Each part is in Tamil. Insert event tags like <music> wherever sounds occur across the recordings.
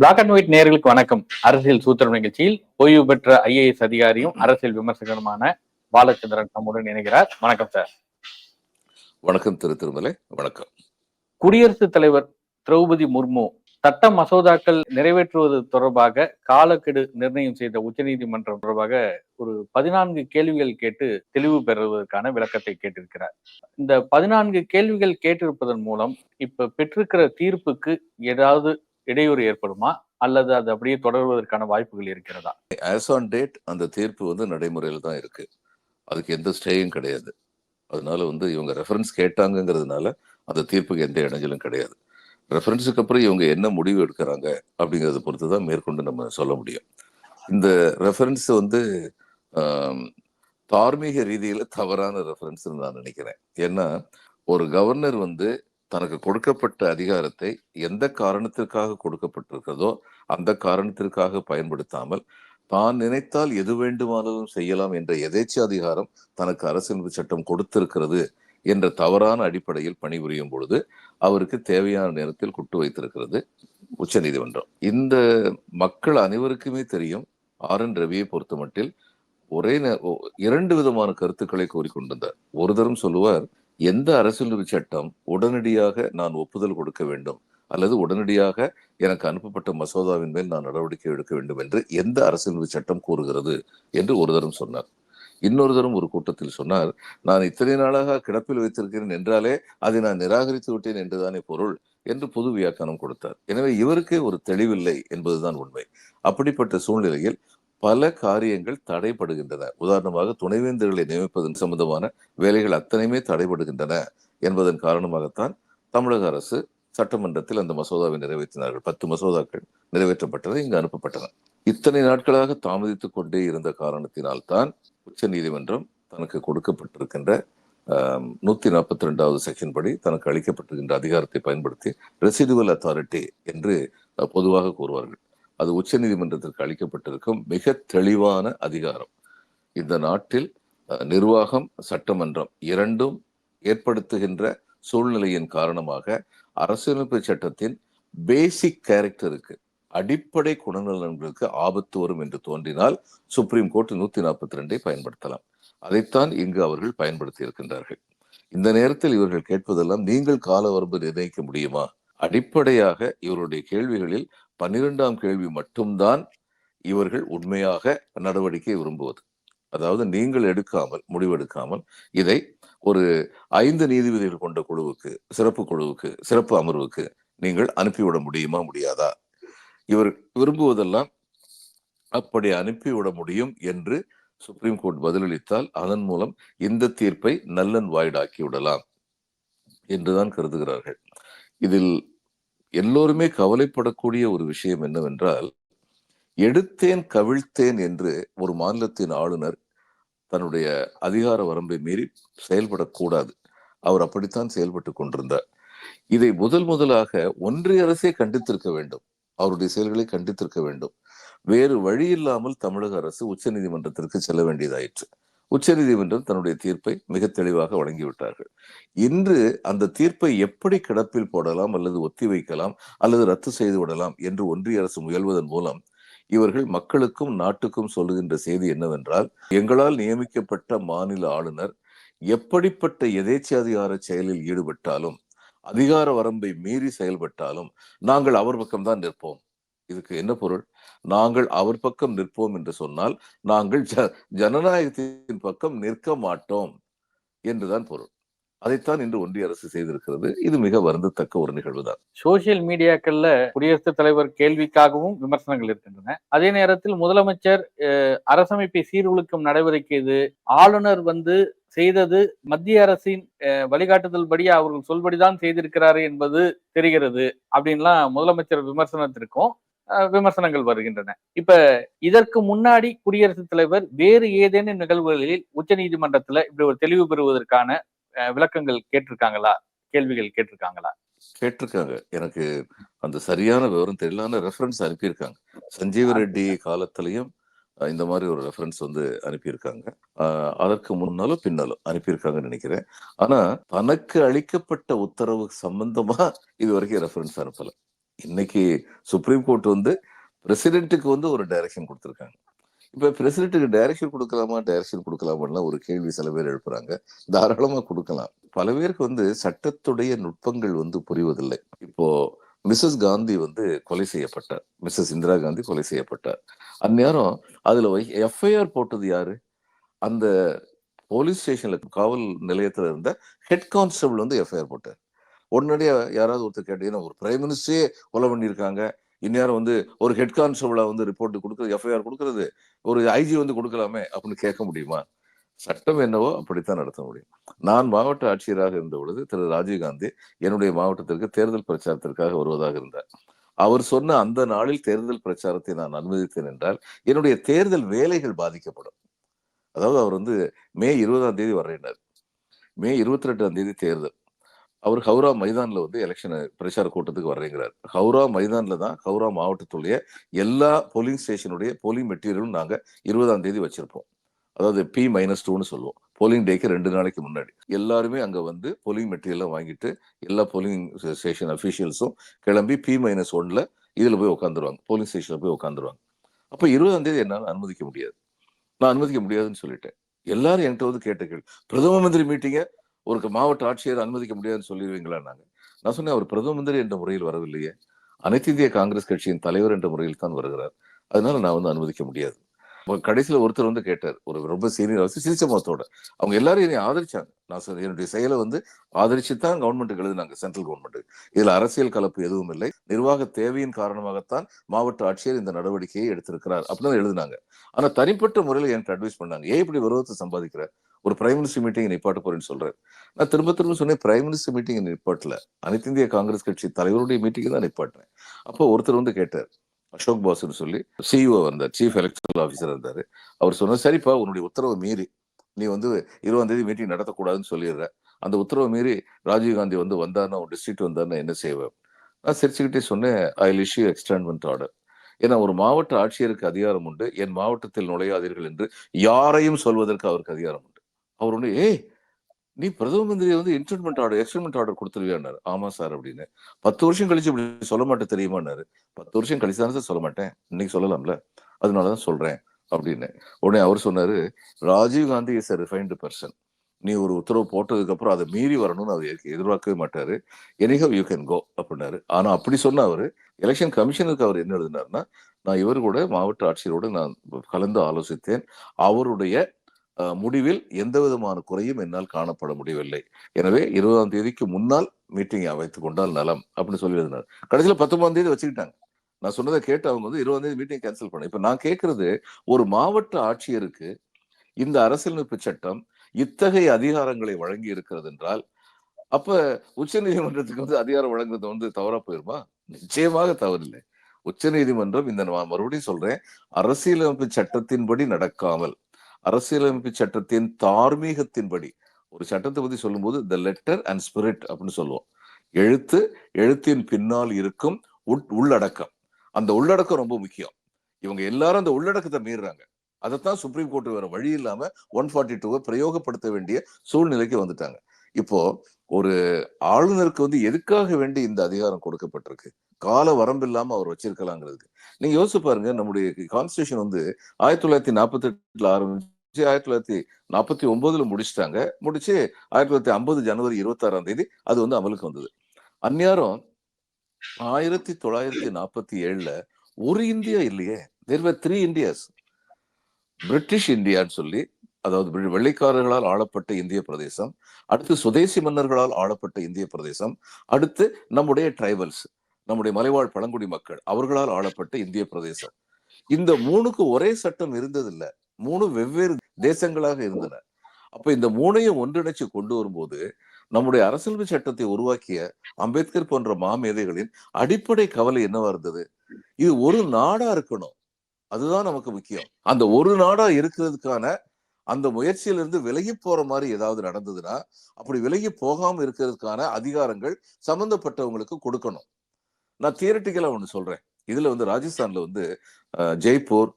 பிளாக் அண்ட் ஒயிட் நேர்களுக்கு வணக்கம். அரசியல் சூத்திரம் நிகழ்ச்சியில் ஓய்வு பெற்ற ஐஏஎஸ் அதிகாரியும் அரசியல் விமர்சகருமான பாலச்சந்திரன் நம்முடன் இணைகிறார். வணக்கம் சார். வணக்கம் திரு திருமலை. வணக்கம். குடியரசுத் தலைவர் திரௌபதி முர்மு சட்ட மசோதாக்கள் நிறைவேற்றுவது தொடர்பாக காலக்கெடு நிர்ணயம் செய்த உச்சநீதிமன்றம் தொடர்பாக ஒரு பதினான்கு கேள்விகள் கேட்டு தெளிவு பெறுவதற்கான விளக்கத்தை கேட்டிருக்கிறார். இந்த பதினான்கு கேள்விகள் கேட்டிருப்பதன் மூலம் இப்ப பெற்றிருக்கிற தீர்ப்புக்கு ஏதாவது இடையூறு ஏற்படுமா? அல்லது அது அப்படியே தொடர்வதற்கான வாய்ப்புகள் இருக்கிறதா? ஆஸ் ஆன் டேட் அந்த தீர்ப்பு வந்து நடைமுறையில் தான் இருக்கு. அதுக்கு எந்த ஸ்டேயும் கிடையாது. அதனால வந்து இவங்க ரெஃபரன்ஸ் கேட்டாங்கங்கிறதுனால அந்த தீர்ப்புக்கு எந்த இடைஞ்சலும் கிடையாது. ரெஃபரன்ஸுக்கு அப்புறம் இவங்க என்ன முடிவு எடுக்கிறாங்க அப்படிங்கிறத பொறுத்து தான் மேற்கொண்டு நம்ம சொல்ல முடியும். இந்த ரெஃபரன்ஸ் வந்து தார்மீக ரீதியில் தவறான ரெஃபரன்ஸ் நான் நினைக்கிறேன். ஏன்னா ஒரு கவர்னர் வந்து தனக்கு கொடுக்கப்பட்ட அதிகாரத்தை எந்த காரணத்திற்காக கொடுக்கப்பட்டிருக்கிறதோ அந்த காரணத்திற்காக பயன்படுத்தாமல் தான் நினைத்தால் எது வேண்டுமானாலும் செய்யலாம் என்ற எதேச்ச அதிகாரம் தனக்கு அரசியலமைப்பு சட்டம் கொடுத்திருக்கிறது என்ற தவறான அடிப்படையில் பணிபுரியும் பொழுது அவருக்கு தேவையான நேரத்தில் குட்டு வைத்திருக்கிறது உச்சநீதிமன்றம். இந்த மக்கள் அனைவருக்குமே தெரியும் ஆர் என் ரவியை பொறுத்த மட்டில் ஒரே ஒ- இரண்டு விதமான கருத்துக்களை கூறிக்கொண்டிருந்தார். ஒரு தரம் சொல்லுவார் எந்த அரசியலமைப்பு சட்டம் உடனடியாக நான் ஒப்புதல் கொடுக்க வேண்டும்? அல்லது உடனடியாக எனக்கு அனுப்பப்பட்ட மசோதாவின் மேல் நான் நடவடிக்கை எடுக்க வேண்டும் என்று எந்த அரசியலமைப்பு சட்டம் கூறுகிறது என்று ஒரு தரம் சொன்னார். இன்னொரு தரம் ஒரு கூட்டத்தில் சொன்னார் நான் இத்தனை நாளாக கிடப்பில் வைத்திருக்கிறேன் என்றாலே அதை நான் நிராகரித்து விட்டேன் என்றுதானே பொருள்? என்று பொது வியாக்கியானம் கொடுத்தார். எனவே இவருக்கே ஒரு தெளிவில்லை என்பதுதான் உண்மை. அப்படிப்பட்ட சூழ்நிலையில் பல காரியங்கள் தடைபடுகின்றன. உதாரணமாக துணைவேந்தர்களை நியமிப்பதன் சம்பந்தமான வேலைகள் அத்தனையுமே தடைபடுகின்றன என்பதன் காரணமாகத்தான் தமிழக அரசு சட்டமன்றத்தில் அந்த மசோதாவை நிறைவேற்றினார்கள். பத்து மசோதாக்கள் நிறைவேற்றப்பட்டது இங்கு அனுப்பப்பட்டன. இத்தனை நாட்களாக தாமதித்துக் கொண்டே இருந்த காரணத்தினால்தான் உச்ச நீதிமன்றம் தனக்கு கொடுக்கப்பட்டிருக்கின்ற நூத்தி நாற்பத்தி ரெண்டாவது செக்ஷன் படி தனக்கு அளிக்கப்பட்டிருக்கின்ற அதிகாரத்தை பயன்படுத்தி ரெசிடுவல் அத்தாரிட்டி என்று பொதுவாக கூறுவார்கள். அது உச்ச நீதிமன்றத்திற்கு அளிக்கப்பட்டிருக்கும் மிக தெளிவான அதிகாரம். இந்த நாட்டில் நிர்வாகம் சட்டமன்றம் இரண்டும் ஏற்படுத்துகின்ற சூழ்நிலையின் காரணமாக அரசியலமைப்பு சட்டத்தின் பேசிக் கேரக்டருக்கு அடிப்படை குணநலன்களுக்கு ஆபத்து வரும் என்று தோன்றினால் சுப்ரீம் கோர்ட் நூத்தி நாற்பத்தி ரெண்டை பயன்படுத்தலாம். அதைத்தான் இங்கு அவர்கள் பயன்படுத்தி இருக்கின்றார்கள். இந்த நேரத்தில் இவர்கள் கேட்பதெல்லாம் நீங்கள் கால வரம்பு நிர்ணயிக்க முடியுமா? அடிப்படையாக இவருடைய கேள்விகளில் பன்னிரெண்டாம் கேள்வி மட்டும்தான் இவர்கள் உண்மையாக நடவடிக்கை விரும்புவது. அதாவது நீங்கள் எடுக்காமல் முடிவெடுக்காமல் இதை ஒரு ஐந்து நீதிபதிகள் கொண்ட குழுவுக்கு சிறப்பு குழுவுக்கு சிறப்பு அமர்வுக்கு நீங்கள் அனுப்பிவிட முடியுமா முடியாதா? இவர் விரும்புவதெல்லாம் அப்படி அனுப்பிவிட முடியும் என்று சுப்ரீம் கோர்ட் பதிலளித்தால் அதன் மூலம் இந்த தீர்ப்பை நல்லன் வாய்டாக்கி விடலாம் என்றுதான் கருதுகிறார்கள். இதில் எல்லோருமே கவலைப்படக்கூடிய ஒரு விஷயம் என்னவென்றால் எடுத்தேன் கவிழ்த்தேன் என்று ஒரு மாநிலத்தின் ஆளுநர் தன்னுடைய அதிகார வரம்பை மீறி செயல்படக்கூடாது. அவர் அப்படித்தான் செயல்பட்டு கொண்டிருந்தார். இதை முதல் முதலாக ஒன்றிய அரசே கண்டித்திருக்க வேண்டும். அவருடைய செயல்களை கண்டித்திருக்க வேண்டும். வேறு வழி இல்லாமல் தமிழக அரசு உச்சநீதிமன்றத்திற்கு செல்ல வேண்டியதாயிற்று. உச்சநீதிமன்றம் தன்னுடைய தீர்ப்பை மிக தெளிவாக வழங்கிவிட்டார்கள். இன்று அந்த தீர்ப்பை எப்படி கிடப்பில் போடலாம் அல்லது ஒத்தி வைக்கலாம் அல்லது ரத்து செய்து விடலாம் என்று ஒன்றிய அரசு முயல்வதன் மூலம் இவர்கள் மக்களுக்கும் நாட்டுக்கும் சொல்லுகின்ற செய்தி என்னவென்றால் எங்களால் நியமிக்கப்பட்ட மாநில ஆளுநர் எப்படிப்பட்ட எதேச்சாதிகார செயலில் ஈடுபட்டாலும் அதிகார வரம்பை மீறி செயல்பட்டாலும் நாங்கள் அவர் பக்கம்தான் நிற்போம். இதுக்கு என்ன பொருள்? நாங்கள் அவர் பக்கம் நிற்போம் என்று சொன்னால் நாங்கள் ஜனநாயகத்தின் பக்கம் நிற்க மாட்டோம் என்றுதான் பொருள். அதைத்தான் இன்று ஒன்றிய அரசு செய்திருக்கிறது. இது மிக வருந்தத்தக்க ஒரு நிகழ்வு தான் சோசியல் மீடியாக்கள்ல குடியரசுத் தலைவர் கேள்விக்காகவும் விமர்சனங்கள் இருக்கின்றன. அதே நேரத்தில் முதலமைச்சர் அஹ், அரசமைப்பை சீர்குலைக்கும் நடவடிக்கை இது. ஆளுநர் வந்து செய்தது மத்திய அரசின் அஹ், வழிகாட்டுதல் படி அவர்கள் சொல்படிதான் செய்திருக்கிறாரு என்பது தெரிகிறது அப்படின்லாம் முதலமைச்சர் விமர்சனத்திற்கும் விமர்சனங்கள் வருகின்றன. இப்ப இதற்கு முன்னாடி குடியரசுத் தலைவர் வேறு ஏதேனும் நிகழ்வுகளில் உச்சநீதிமன்றத்துல இப்படி ஒரு தெளிவு பெறுவதற்கான விளக்கங்கள் கேட்டிருக்காங்களா? கேள்விகள் கேட்டிருக்காங்களா? கேட்டிருக்காங்க. எனக்கு அந்த சரியான விவரம் தெரியல. ஆனா ரெஃபரன்ஸ் அனுப்பியிருக்காங்க. சஞ்சீவ ரெட்டி காலத்திலையும் இந்த மாதிரி ஒரு ரெஃபரன்ஸ் வந்து அனுப்பியிருக்காங்க. அதற்கு முன்னாலும் பின்னாலும் அனுப்பியிருக்காங்கன்னு நினைக்கிறேன். ஆனா தனக்கு அளிக்கப்பட்ட உத்தரவு சம்பந்தமா <laughs> இது வரைக்கும் ரெஃபரன்ஸ் அனுப்பல. இன்னைக்கு சுப்ரீம் கோர்ட் வந்து பிரசிடென்ட்டுக்கு வந்து ஒரு டைரக்ஷன் கொடுத்துருக்காங்க. இப்போ பிரசிடென்ட்டுக்கு டைரக்ஷன் கொடுக்கலாமா டைரக்ஷன் கொடுக்கலாமான்னு ஒரு கேள்வி சில பேர் எழுப்புறாங்க. தாராளமாக கொடுக்கலாம். பல பேருக்கு வந்து சட்டத்துடைய நுட்பங்கள் வந்து புரிவதில்லை. இப்போ மிஸ்ஸஸ் காந்தி வந்து கொலை செய்யப்பட்டார். மிஸ்ஸஸ் இந்திரா காந்தி கொலை செய்யப்பட்டார். அந்நேரம் அதில் எஃப்ஐஆர் போட்டது யாரு? அந்த போலீஸ் ஸ்டேஷன்ல காவல் நிலையத்தில் இருந்த ஹெட் கான்ஸ்டபிள் வந்து எஃப்ஐஆர் போட்டார். உடனடியா யாராவது ஒருத்தர் கேட்டீங்கன்னா ஒரு பிரைம் மினிஸ்டரே கொலை பண்ணியிருக்காங்க. இந்நேரம் வந்து ஒரு ஹெட் கான்ஸ்டபிளா வந்து ரிப்போர்ட் கொடுக்குறது எஃப்ஐஆர் கொடுக்கறது ஒரு ஐஜி வந்து கொடுக்கலாமே அப்படின்னு கேட்க முடியுமா? சட்டம் என்னவோ அப்படித்தான் நடத்த முடியும். நான் மாவட்ட ஆட்சியராக இருந்த பொழுது திரு. ராஜீவ்காந்தி என்னுடைய மாவட்டத்திற்கு தேர்தல் பிரச்சாரத்திற்காக வருவதாக இருந்தார். அவர் சொன்ன அந்த நாளில் தேர்தல் பிரச்சாரத்தை நான் அனுமதித்தேன் என்றால் என்னுடைய தேர்தல் வேலைகள் பாதிக்கப்படும். அதாவது அவர் வந்து மே இருபதாம் தேதி வர்றேனார் மே இருபத்தி ரெண்டாம் தேதி தேர்தல். அவர் ஹவுரா மைதானில் வந்து எலெக்ஷன் பிரச்சார கூட்டத்துக்கு வர்றேங்கிறார். ஹவுரா மைதான்ல தான் ஹவுரா மாவட்டத்துடைய எல்லா போலிங் ஸ்டேஷனுடைய போலிங் மெட்டீரியலும் நாங்க இருபதாம் தேதி வச்சிருப்போம். அதாவது பி மைனஸ் டூன்னு சொல்லுவோம். போலிங் டேக்கு ரெண்டு நாளைக்கு முன்னாடி. எல்லாருமே அங்க வந்து போலிங் மெட்டீரியலாம் வாங்கிட்டு எல்லா போலிங் ஸ்டேஷன் அஃபீஷியல்ஸும் கிளம்பி பி மைனஸ் ஒன்ல இதுல போய் உட்காந்துருவாங்க போலிங் ஸ்டேஷன்ல போய் உட்காந்துருவாங்க அப்ப இருபதாம் தேதி என்னால அனுமதிக்க முடியாது. நான் அனுமதிக்க முடியாதுன்னு சொல்லிட்டேன். எல்லாரும் என்கிட்ட வந்து கேட்ட கேள்வி. பிரதம மந்திரி மீட்டிங்கை ஒரு மாவட்ட ஆட்சியர் அனுமதிக்க முடியாதுன்னு சொல்லிடுவீங்களா நாங்க? நான் சொன்னேன் அவர் பிரதம மந்திரி என்ற முறையில் வரவில்லையே. அனைத்து இந்திய காங்கிரஸ் கட்சியின் தலைவர் என்ற முறையில் தான் வருகிறார். அதனால நான் வந்து அனுமதிக்க முடியாது. கடைசியில் கடைசியில ஒருத்தர் வந்து கேட்டார். ஒரு ரொம்ப சீனியர் அரசு சிரிச்ச முகத்தோட. அவங்க எல்லாரும் என்னை ஆதரிச்சாங்க. நான் சொன்ன என்னுடைய செயலை வந்து ஆதரிச்சு தான் கவர்மெண்ட்டுக்கு எழுதினாங்க சென்ட்ரல் கவர்மெண்ட் இதுல அரசியல் கலப்பு எதுவும் இல்லை. நிர்வாக தேவையின் காரணமாகத்தான் மாவட்ட ஆட்சியர் இந்த நடவடிக்கையை எடுத்திருக்கிறார். அப்படின்னு எழுதினாங்க. ஆனா தனிப்பட்ட முறையில் எனக்கு அட்வைஸ் பண்ணாங்க. ஏன் இப்படி விரோதத்தை சம்பாதிக்கிற? ஒரு பிரைம் மினிஸ்டர் மீட்டிங் நிப்பாட்ட போறேன்னு சொல்றேன் நான் திரும்ப திரும்ப சொன்னேன் பிரைம் மினிஸ்டர் மீட்டிங் நிப்பாட்டல. அனைத்து இந்திய காங்கிரஸ் கட்சி தலைவருடைய மீட்டிங் தான் நிப்பாட்டினேன் அப்போ ஒருத்தர் வந்து கேட்டார் அசோக் பாஸ்னு சொல்லி சிஇஓ வந்தார் சீஃப் எலக்ட்ரல் ஆஃபீஸர் இருந்தாரு. அவர் சொன்னார் சரிப்பா உன்னுடைய உத்தரவை மீறி நீ வந்து இருபதாம் தேதி மீட்டிங் நடத்தக்கூடாதுன்னு சொல்லிடுற அந்த உத்தரவை மீறி ராஜீவ்காந்தி வந்து வந்தாருன்னா ஒரு டிஸ்ட்ரிக்ட் வந்தாருன்னா என்ன செய்வேன் நான் சிரிச்சுக்கிட்டே சொன்னேன் ஐ இஷ்யூ எக்ஸ்டான்மெண்ட் ஆர்டர் ஏன்னா ஒரு மாவட்ட ஆட்சியருக்கு அதிகாரம் உண்டு என் மாவட்டத்தில் நுழையாதீர்கள் என்று யாரையும் சொல்வதற்கு அவருக்கு அதிகாரம் உண்டு. அவர் ஒன்று ஏய் நீ பிரதம மந்திரி வந்து இன்டர்மெண்ட் ஆர்டர் எக்ஸ்டென்மெண்ட் ஆர்டர் கொடுத்துருவியான்னாரு. ஆமா சார் அப்படின்னு. பத்து வருஷம் கழிச்சு இப்படி சொல்ல மாட்டேன் தெரியுமான்னாரு. பத்து வருஷம் கழிச்சு தானே சார் சொல்ல மாட்டேன். இன்னைக்கு சொல்லலாம்ல. அதனாலதான் சொல்றேன் அப்படின்னு. உடனே அவர் சொன்னாரு Rajiv Gandhi is a refined person நீ ஒரு உத்தரவு போட்டதுக்கு அப்புறம் அதை மீறி வரணும்னு அவர் எதிர்பார்க்கவே மாட்டாரு. எனிஹவ் யூ கேன் கோ அப்படின்னாரு. ஆனா அப்படி சொன்ன அவரு எலெக்ஷன் கமிஷனுக்கு அவர் என்ன எழுதினார்னா நான் இவர் கூட மாவட்ட ஆட்சியரோடு நான் கலந்து ஆலோசித்தேன். அவருடைய முடிவில் எந்த விதமான குறையும் என்னால் காணப்பட முடியவில்லை. எனவே இருபதாம் தேதிக்கு முன்னால் மீட்டிங்கை அமைத்துக் கொண்டால் நலம் அப்படின்னு சொல்லி கடைசியில் கடைசியில பத்தொன்பதாம் தேதி வச்சுக்கிட்டாங்க. நான் சொன்னதை கேட்டு அவங்க வந்து இருபதாம் தேதி மீட்டிங் கேன்சல் பண்ண. இப்ப நான் கேட்கறது ஒரு மாவட்ட ஆட்சியருக்கு இந்த அரசியலமைப்பு சட்டம் இத்தகைய அதிகாரங்களை வழங்கி இருக்கிறது என்றால் அப்ப உச்ச நீதிமன்றத்துக்கு வந்து அதிகாரம் வழங்குறது வந்து தவறா போயிருமா? நிச்சயமாக தவறில்லை. உச்ச நீதிமன்றம் இந்த நான் மறுபடியும் சொல்றேன் அரசியலமைப்பு சட்டத்தின்படி நடக்காமல் அரசியலமைப்பு சட்டத்தின் தார்மீகத்தின்படி. ஒரு சட்டத்தை பத்தி சொல்லும்போது த லெட்டர் அண்ட் ஸ்பிரிட் அப்படின்னு சொல்லுவோம். எழுத்து எழுத்தின் பின்னால் இருக்கும் உள்ளடக்கம். அந்த உள்ளடக்கம் ரொம்ப முக்கியம். இவங்க எல்லாரும் அந்த உள்ளடக்கத்தை மீறுறாங்க. அதைத்தான் சுப்ரீம் கோர்ட் வேற வழி இல்லாம ஒன் ஃபார்ட்டி டூவை பிரயோகப்படுத்த வேண்டிய சூழ்நிலைக்கு வந்துட்டாங்க. இப்போ ஒரு ஆளுநருக்கு வந்து எதுக்காக வேண்டி இந்த அதிகாரம் கொடுக்கப்பட்டிருக்கு? கால வரம்பு இல்லாம அவர் வச்சிருக்கலாங்கிறதுக்கு. நீங்க யோசிச்சு பாருங்க நம்முடைய கான்ஸ்டியூஷன் வந்து ஆயிரத்தி தொள்ளாயிரத்தி நாற்பத்தி எட்டுல ஆரம்பிச்சு ஆயிரத்தி தொள்ளாயிரத்தி நாற்பத்தி ஒன்பதுல முடிச்சிட்டாங்க. முடிச்சு ஆயிரத்தி தொள்ளாயிரத்தி ஐம்பது ஜனவரி இருபத்தி ஆறாம் தேதி அது வந்து அமலுக்கு வந்தது. அந்நேரம் ஆயிரத்தி தொள்ளாயிரத்தி நாற்பத்தி ஏழுல ஒரு இந்தியா இல்லையே. தேர் த்ரீ இந்தியாஸ் பிரிட்டிஷ் இந்தியான்னு சொல்லி அதாவது வெள்ளைக்காரர்களால் ஆளப்பட்ட இந்திய பிரதேசம் அடுத்து சுதேசி மன்னர்களால் ஆளப்பட்ட இந்திய பிரதேசம் அடுத்து நம்முடைய டிரைபல்ஸ் நம்முடைய மலைவாழ் பழங்குடி மக்கள் அவர்களால் ஆளப்பட்ட இந்திய பிரதேசம். இந்த மூணுக்கு ஒரே சட்டம் இருந்ததில்ல. மூணு வெவ்வேறு தேசங்களாக இருந்தன. அப்ப இந்த மூணையும் ஒன்றிணைச்சு கொண்டு வரும்போது நம்முடைய அரசியலமைப்பு சட்டத்தை உருவாக்கிய அம்பேத்கர் போன்ற மாமேதைகளின் அடிப்படை கவலை என்னவா இருந்தது? இது ஒரு நாடா இருக்கணும். அதுதான் நமக்கு முக்கியம். அந்த ஒரு நாடா இருக்கிறதுக்கான அந்த முயற்சியிலிருந்து விலகி போற மாதிரி ஏதாவது நடந்ததுன்னா அப்படி விலகி போகாம இருக்கிறதுக்கான அதிகாரங்கள் சம்பந்தப்பட்டவங்களுக்கு கொடுக்கணும். நான் தியரட்டிக்கலா ஒன்று சொல்றேன். இதுல வந்து ராஜஸ்தான்ல வந்து ஜெய்ப்பூர்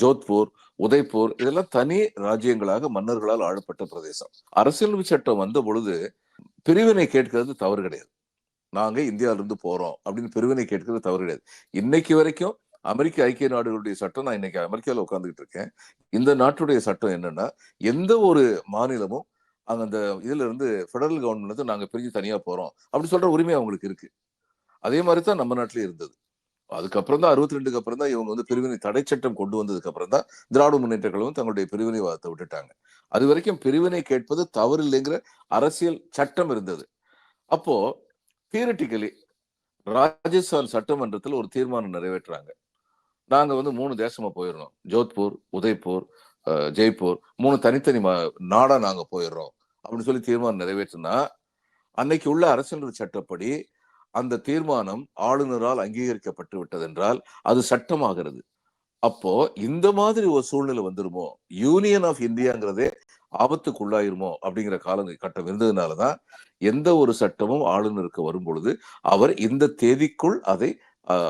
ஜோத்பூர் உதய்பூர் இதெல்லாம் தனி ராஜ்யங்களாக மன்னர்களால் ஆளப்பட்ட பிரதேசம். அரசியலமைப்பு சட்டம் வந்த பொழுது பிரிவினை கேட்கிறது தவறு கிடையாது. நாங்க இந்தியாவிலிருந்து போகிறோம் போறோம் அப்படின்னு பிரிவினை கேட்கிறது தவறு கிடையாது. இன்னைக்கு வரைக்கும் அமெரிக்க ஐக்கிய நாடுகளுடைய சட்டம் நான் இன்னைக்கு அமெரிக்காவில் உட்காந்துக்கிட்டு இருக்கேன். இந்த நாட்டுடைய சட்டம் என்னன்னா எந்த ஒரு மாநிலமும் அங்க அந்த இதுல இருந்து ஃபெடரல் கவர்மெண்ட் வந்து நாங்க பிரிஞ்சு தனியா போறோம். அப்படி சொல்ற உரிமை அவங்களுக்கு இருக்கு. அதே மாதிரி தான் நம்ம நாட்டிலயும் இருந்தது. அதுக்கப்புறம் தான் அறுபத்தி ரெண்டுக்கு அப்புறம் தான் இவங்க வந்து பிரிவினை தடை சட்டம் கொண்டு வந்ததுக்கு அப்புறம் தான் திராவிட முன்னேற்ற கழகம் தங்களுடைய பிரிவினைவாதத்தை விட்டுட்டாங்க. அது வரைக்கும் பிரிவினை கேட்பது தவறு இல்லைங்கிற அரசியல் சட்டம் இருந்தது. அப்போ தியரட்டிக்கலி ராஜஸ்தான் சட்டமன்றத்தில் ஒரு தீர்மானம் நிறைவேற்றுறாங்க. நாங்க வந்து மூணு தேசமா போயிடணும் ஜோத்பூர் உதய்பூர் ஜெய்ப்பூர் மூணு தனித்தனி மா- நாடாக நாங்க போயிடுறோம் அப்படின்னு சொல்லி தீர்மானம் நிறைவேற்றினா அன்னைக்கு உள்ள அரசியல் சட்டப்படி அந்த தீர்மானம் ஆளுநரால் அங்கீகரிக்கப்பட்டு விட்டதென்றால் அது சட்டமாகிறது. அப்போ இந்த மாதிரி ஒரு சூழ்நிலை வந்துருமோ? யூனியன் ஆஃப் இந்தியாங்கிறதே ஆபத்துக்குள்ளாயிருமோ? அப்படிங்கிற கால கட்டம் இருந்ததுனாலதான் எந்த ஒரு சட்டமும் ஆளுநருக்கு வரும் பொழுது அவர் இந்த தேதிக்குள் அதை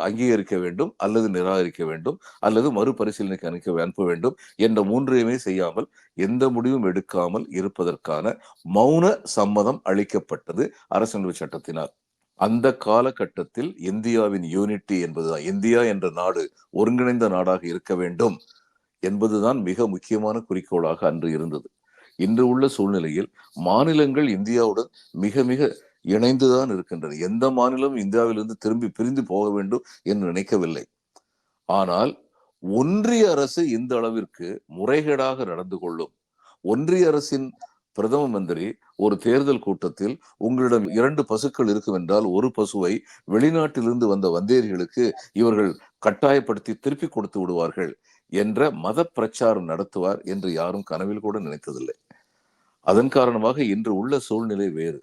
அங்கீகரிக்க வேண்டும் அல்லது நிராகரிக்க வேண்டும் அல்லது மறுபரிசீலனைக்கு அனுப்ப அனுப்ப வேண்டும் என்ற மூன்றையுமே செய்யாமல் எந்த முடிவும் எடுக்காமல் இருப்பதற்கான மௌன சம்மதம் அளிக்கப்பட்டது அரசியலமைப்பு சட்டத்தினால். அந்த காலகட்டத்தில் இந்தியாவின் யூனிட்டி என்பதுதான் இந்தியா என்ற நாடு ஒருங்கிணைந்த நாடாக இருக்க வேண்டும் என்பதுதான் மிக முக்கியமான குறிக்கோளாக அன்று இருந்தது. இன்று உள்ள சூழ்நிலையில் மாநிலங்கள் இந்தியாவுடன் மிக மிக இணைந்துதான் இருக்கின்றன எந்த மாநிலமும் இந்தியாவிலிருந்து திரும்பி பிரிந்து போக வேண்டும் என்று நினைக்கவில்லை. ஆனால் ஒன்றிய அரசு இந்த அளவிற்கு முறைகேடாக நடந்து கொள்ளும். ஒன்றிய அரசின் பிரதம மந்திரி ஒரு தேர்தல் கூட்டத்தில் உங்களிடம் இரண்டு பசுக்கள் இருக்கும் என்றால் ஒரு பசுவை வெளிநாட்டிலிருந்து வந்த வந்தேரிகளுக்கு இவர்கள் கட்டாயப்படுத்தி திருப்பி கொடுத்து விடுவார்கள் என்ற மத பிரச்சாரம் நடத்துவார் என்று யாரும் கனவில் கூட நினைத்ததில்லை. அதன் காரணமாக இன்று உள்ள சூழ்நிலை வேறு.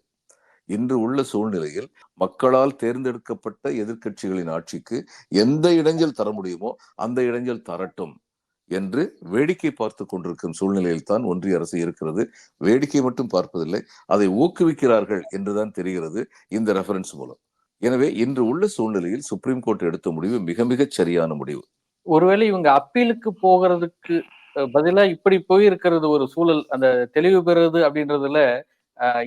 இன்று உள்ள சூழ்நிலையில் மக்களால் தேர்ந்தெடுக்கப்பட்ட எதிர்க்கட்சிகளின் ஆட்சிக்கு எந்த இடைஞ்சல் தர முடியுமோ அந்த இடைஞ்சல் தரட்டும் என்று வேடிக்கை பார்த்து கொண்டிருக்கும் சூழ்நிலையில் தான் ஒன்றிய அரசு இருக்கிறது. வேடிக்கை மட்டும் பார்ப்பதில்லை அதை ஊக்குவிக்கிறார்கள் என்றுதான் தெரிகிறது இந்த ரெஃபரன்ஸ் மூலம். எனவே இன்று உள்ள சூழ்நிலையில் சுப்ரீம் கோர்ட் எடுத்த முடிவு மிக மிக சரியான முடிவு. ஒருவேளை இவங்க அப்பீலுக்கு போகிறதுக்கு பதிலா இப்படி போயிருக்கிறது ஒரு சூழல் அந்த தெளிவு பெறுறது அப்படின்றதுல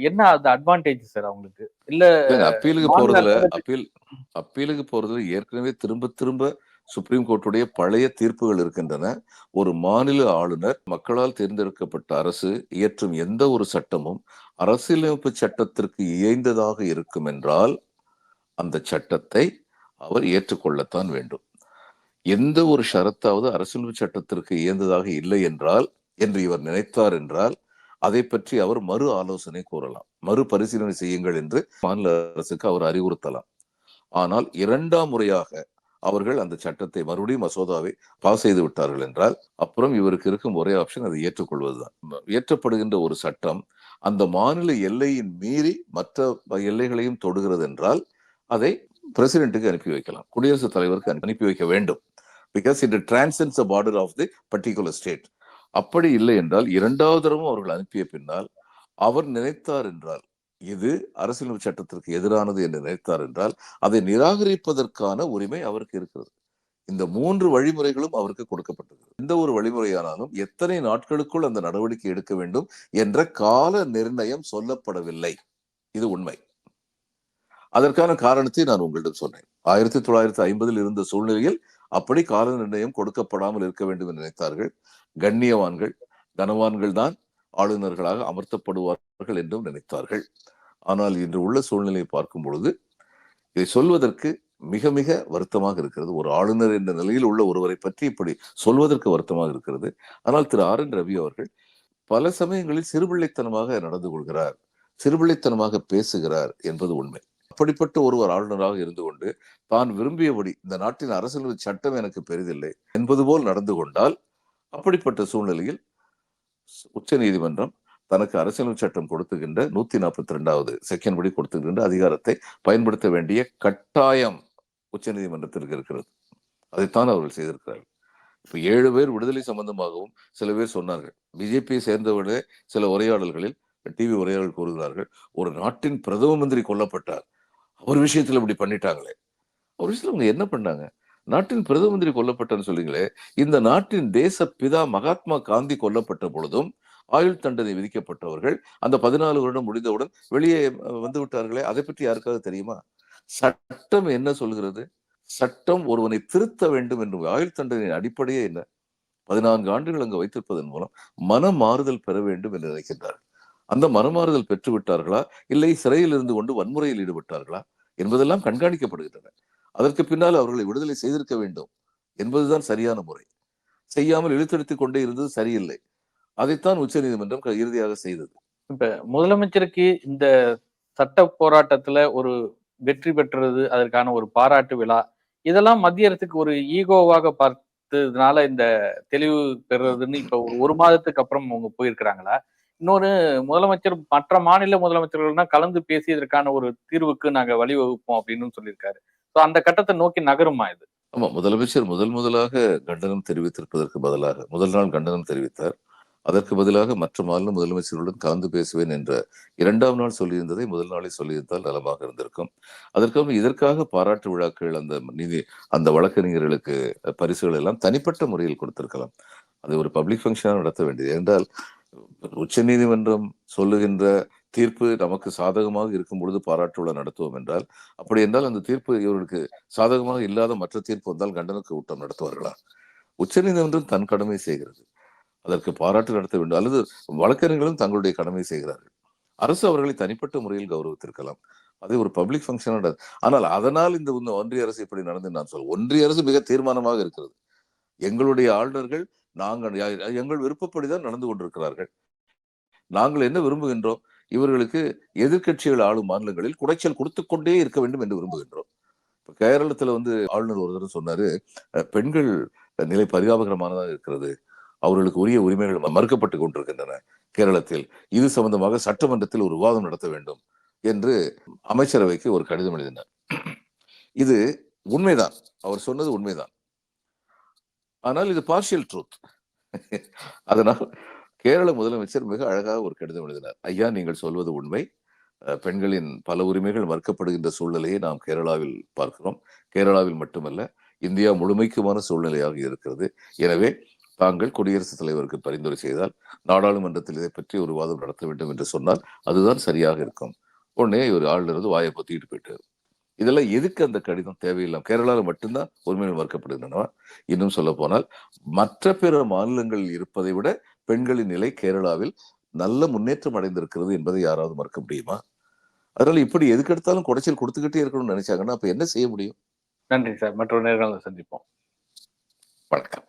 என்ன அது அட்வான்டேஜ் சார் அவங்களுக்கு? இல்ல அப்பீலுக்கு போறதுல அப்பீல் அப்பீலுக்கு போறதுல ஏற்கனவே திரும்ப திரும்ப சுப்ரீம் கோர்ட்டுடைய பழைய தீர்ப்புகள் இருக்கின்றன. ஒரு மாநில ஆளுநர் மக்களால் தேர்ந்தெடுக்கப்பட்ட அரசு இயற்றும் எந்த ஒரு சட்டமும் அரசியலமைப்பு சட்டத்திற்கு இயைந்ததாக இருக்கும் என்றால் அந்த சட்டத்தை அவர் ஏற்றுக்கொள்ளத்தான் வேண்டும். எந்த ஒரு ஷரத்தாவது அரசியலமைப்பு சட்டத்திற்கு இயந்ததாக இல்லை என்றால் என்று இவர் நினைத்தார் என்றால் அதை பற்றி அவர் மறு ஆலோசனை கூறலாம். மறு பரிசீலனை செய்யுங்கள் என்று மாநில அரசுக்கு அவர் அறிவுறுத்தலாம். ஆனால் இரண்டாம் முறையாக அவர்கள் அந்த சட்டத்தை மறுபடியும் மசோதாவை பாஸ் செய்து விட்டார்கள் என்றால் அப்புறம் இவருக்கு இருக்கும் ஒரே ஆப்ஷன் அதை ஏற்றுக்கொள்வதுதான். இயற்றப்படுகின்ற ஒரு சட்டம் அந்த மாநில எல்லையின் மீறி மற்ற எல்லைகளையும் தொடுகிறது என்றால் அதை பிரசிடென்ட்டுக்கு அனுப்பி வைக்கலாம். குடியரசுத் தலைவருக்கு அனுப்பி வைக்க வேண்டும். Because it transcends the border of the particular state அப்படி இல்லை என்றால் இரண்டாவது தடவும் அவர்கள் அனுப்பிய பின்னால் அவர் நினைத்தார் என்றால் இது அரசியலமைப்பு சட்டத்திற்கு எதிரானது என்று நினைத்தார் என்றால் அதை நிராகரிப்பதற்கான உரிமை அவருக்கு இருக்கிறது. இந்த மூன்று வழிமுறைகளும் அவருக்கு கொடுக்கப்பட்டது எந்த ஒரு வழிமுறையானாலும் எத்தனை நாட்களுக்குள் அந்த நடவடிக்கை எடுக்க வேண்டும் என்ற கால நிர்ணயம் சொல்லப்படவில்லை. இது உண்மை. அதற்கான காரணத்தை நான் உங்களிடம் சொன்னேன். ஆயிரத்தி தொள்ளாயிரத்தி ஐம்பதில் இருந்த சூழ்நிலையில் அப்படி கால நிர்ணயம் கொடுக்கப்படாமல் இருக்க வேண்டும் என்று நினைத்தார்கள். கண்ணியவான்கள் கனவான்கள் தான் ஆளுநர்களாக அமர்த்தப்படுவார்கள் என்றும் நினைத்தார்கள். ஆனால் இன்று உள்ள சூழ்நிலையை பார்க்கும் பொழுது இதை சொல்வதற்கு மிக மிக வருத்தமாக இருக்கிறது. ஒரு ஆளுநர் என்ற நிலையில் உள்ள ஒருவரை பற்றி இப்படி சொல்வதற்கு வருத்தமாக இருக்கிறது. ஆனால் திரு ஆர் என் ரவி அவர்கள் பல சமயங்களில் சிறுபிள்ளைத்தனமாக நடந்து கொள்கிறார் சிறுபிள்ளைத்தனமாக பேசுகிறார் என்பது உண்மை. அப்படிப்பட்ட ஒருவர் ஆளுநராக இருந்து கொண்டு தான் விரும்பியபடி இந்த நாட்டின் அரசியல் சட்டம் எனக்கு பெரிதில்லை என்பது போல் நடந்து கொண்டால் அப்படிப்பட்ட சூழ்நிலையில் உச்ச நீதிமன்றம் தனக்கு அரசியல் சட்டம் கொடுத்துகின்ற நூத்தி நாற்பத்தி ரெண்டாவது செகண்ட் படி கொடுத்துகின்ற அதிகாரத்தை பயன்படுத்த வேண்டிய கட்டாயம் உச்ச நீதிமன்றத்திற்கு இருக்கிறது. அதைத்தான் அவர்கள் செய்திருக்கிறார்கள். இப்ப ஏழு பேர் விடுதலை சம்பந்தமாகவும் சில பேர் சொன்னார்கள். பிஜேபியை சேர்ந்தவர்களே சில உரையாடல்களில் டிவி உரையாடல் கூறுகிறார்கள் ஒரு நாட்டின் பிரதம மந்திரி கொல்லப்பட்டார். ஒரு விஷயத்துல இப்படி பண்ணிட்டாங்களே. ஒரு விஷயத்துல அவங்க என்ன பண்ணாங்க? நாட்டின் பிரதம மந்திரி கொல்லப்பட்டன்னு சொல்றீங்களே இந்த நாட்டின் தேச பிதா மகாத்மா காந்தி கொல்லப்பட்ட பொழுதும் ஆயுள் தண்டனை விதிக்கப்பட்டவர்கள் அந்த பதினாலு வருடம் முடிந்தவுடன் வெளியே வந்து விட்டார்களே அதை பற்றி யாருக்காவது தெரியுமா? சட்டம் என்ன சொல்கிறது? சட்டம் ஒருவனை திருத்த வேண்டும் என்று ஆயுள் தண்டனையின் அடிப்படையே என்ன? பதினான்கு ஆண்டுகள் அங்கு வைத்திருப்பதன் மூலம் மன மாறுதல் பெற வேண்டும் என்று நினைக்கின்றார்கள். அந்த மனமாறுதல் பெற்று விட்டார்களா இல்லை சிறையில் இருந்து கொண்டு வன்முறையில் ஈடுபட்டார்களா? என்பதெல்லாம் கண்காணிக்கப்படுகின்றன. அதற்கு பின்னால் அவர்களை விடுதலை செய்திருக்க வேண்டும் என்பதுதான் சரியான முறை. செய்யாமல் இழுத்தெடுத்துக் கொண்டே இருந்தது சரியில்லை. அதைத்தான் உச்சநீதிமன்றம் நீதிமன்றம் இறுதியாக செய்தது. இப்ப முதலமைச்சருக்கு இந்த சட்ட போராட்டத்துல ஒரு வெற்றி பெற்றது அதற்கான ஒரு பாராட்டு விழா இதெல்லாம் மத்திய அரசுக்கு ஒரு ஈகோவாக பார்த்ததுனால இந்த தெளிவு பெறுறதுன்னு இப்ப ஒரு மாதத்துக்கு அப்புறம் அவங்க போயிருக்கிறாங்களா? இன்னொரு முதலமைச்சர் மற்ற மாநில முதலமைச்சர்கள்னா கலந்து பேசி இதற்கான ஒரு தீர்வுக்கு நாங்க வழிவகுப்போம் அப்படின்னு சொல்லியிருக்காரு. ஸோ அந்த கட்டத்தை நோக்கி நகருமா இது? ஆமா முதலமைச்சர் முதல் முதலாக கண்டனம் தெரிவித்திருப்பதற்கு பதிலாக முதல் நாள் கண்டனம் தெரிவித்தார். அதற்கு பதிலாக மற்ற மாநில முதலமைச்சர்களுடன் கலந்து பேசுவேன் என்ற இரண்டாம் நாள் சொல்லியிருந்ததை முதல் நாளே சொல்லியிருந்தால் நலமாக இருந்திருக்கும். அதற்காக இதற்காக பாராட்டு விழாக்கள் அந்த நீதி அந்த வழக்கறிஞர்களுக்கு பரிசுகள் எல்லாம் தனிப்பட்ட முறையில் கொடுத்திருக்கலாம். அது ஒரு பப்ளிக் ஃபங்க்ஷனாக நடத்த வேண்டியது. என்றால் உச்ச நீதிமன்றம் சொல்லுகின்ற தீர்ப்பு நமக்கு சாதகமாக இருக்கும் பொழுது பாராட்டு நடத்துவோம் என்றால் அப்படி என்றால் அந்த தீர்ப்பு இவர்களுக்கு சாதகமாக இல்லாத மற்ற தீர்ப்பு வந்தால் கண்டன கூட்டம் நடத்துவார்களா? உச்சநீதிமன்றம் தன் கடமை செய்கிறது. அதற்கு பாராட்டு நடத்த வேண்டும். அல்லது வழக்கறிஞர்களும் தங்களுடைய கடமை செய்கிறார்கள். அரசு அவர்களை தனிப்பட்ட முறையில் கௌரவித்திருக்கலாம். அதே ஒரு பப்ளிக் ஃபங்க்ஷன் ஆனால் அதனால் இந்த இந்த ஒன்றிய அரசு இப்படி நடந்து நான் சொல்ல ஒன்றிய அரசு மிக தீர்மானமாக இருக்கிறது. எங்களுடைய ஆளுநர்கள் நாங்கள் எங்கள் விருப்பப்படிதான் நடந்து கொண்டிருக்கிறார்கள். நாங்கள் என்ன விரும்புகின்றோம்? இவர்களுக்கு எதிர்க்கட்சிகள் ஆளும் மாநிலங்களில் குடைச்சல் கொடுத்து கொண்டே இருக்க வேண்டும் என்று விரும்புகின்றோம். இப்ப கேரளத்துல வந்து ஆளுநர் ஒருத்தர் சொன்னாரு பெண்கள் நிலை பரிதாபகரமானதாக இருக்கிறது. அவர்களுக்கு உரிய உரிமைகள் ம- மறுக்கப்பட்டு கொண்டிருக்கின்றன கேரளத்தில். இது சம்பந்தமாக சட்டமன்றத்தில் ஒரு விவாதம் நடத்த வேண்டும் என்று அமைச்சரவைக்கு ஒரு கடிதம் எழுதினார். இது உண்மைதான். அவர் சொன்னது உண்மைதான். ஆனால் இது பார்ஷியல் ட்ரூத் அதனால் கேரள முதலமைச்சர் மிக அழகாக ஒரு கடிதம் எழுதினார். ஐயா நீங்கள் சொல்வது உண்மை. பெண்களின் பல உரிமைகள் மறுக்கப்படுகின்ற சூழ்நிலையை நாம் கேரளாவில் பார்க்கிறோம். கேரளாவில் மட்டுமல்ல இந்தியா முழுமைக்குமான சூழ்நிலையாக இருக்கிறது. எனவே தாங்கள் குடியரசுத் தலைவருக்கு பரிந்துரை செய்தால் நாடாளுமன்றத்தில் இதை பற்றி ஒரு வாதம் நடத்த வேண்டும் என்று சொன்னால் அதுதான் சரியாக இருக்கும். உடனே ஒரு ஆளுநர் வந்து வாயை பொத்திட்டு போயிட்டார். இதெல்லாம் எதுக்கு அந்த கடிதம் தேவையில்லாம? கேரளாவில் மட்டும்தான் உரிமைகள் மறுக்கப்படுகின்றன இன்னும் சொல்ல போனால் மற்ற பிற மாநிலங்களில் இருப்பதை விட பெண்களின் நிலை கேரளாவில் நல்ல முன்னேற்றம் அடைந்திருக்கிறது என்பதை யாராவது மறுக்க முடியுமா? அதனால இப்படி எதுக்கு எடுத்தாலும் குடைச்சல் கொடுத்துக்கிட்டே இருக்கணும்னு நினைச்சாங்கன்னா அப்ப என்ன செய்ய முடியும்? நன்றி சார். மற்றொரு நேர்காணல சந்திப்போம். வணக்கம்.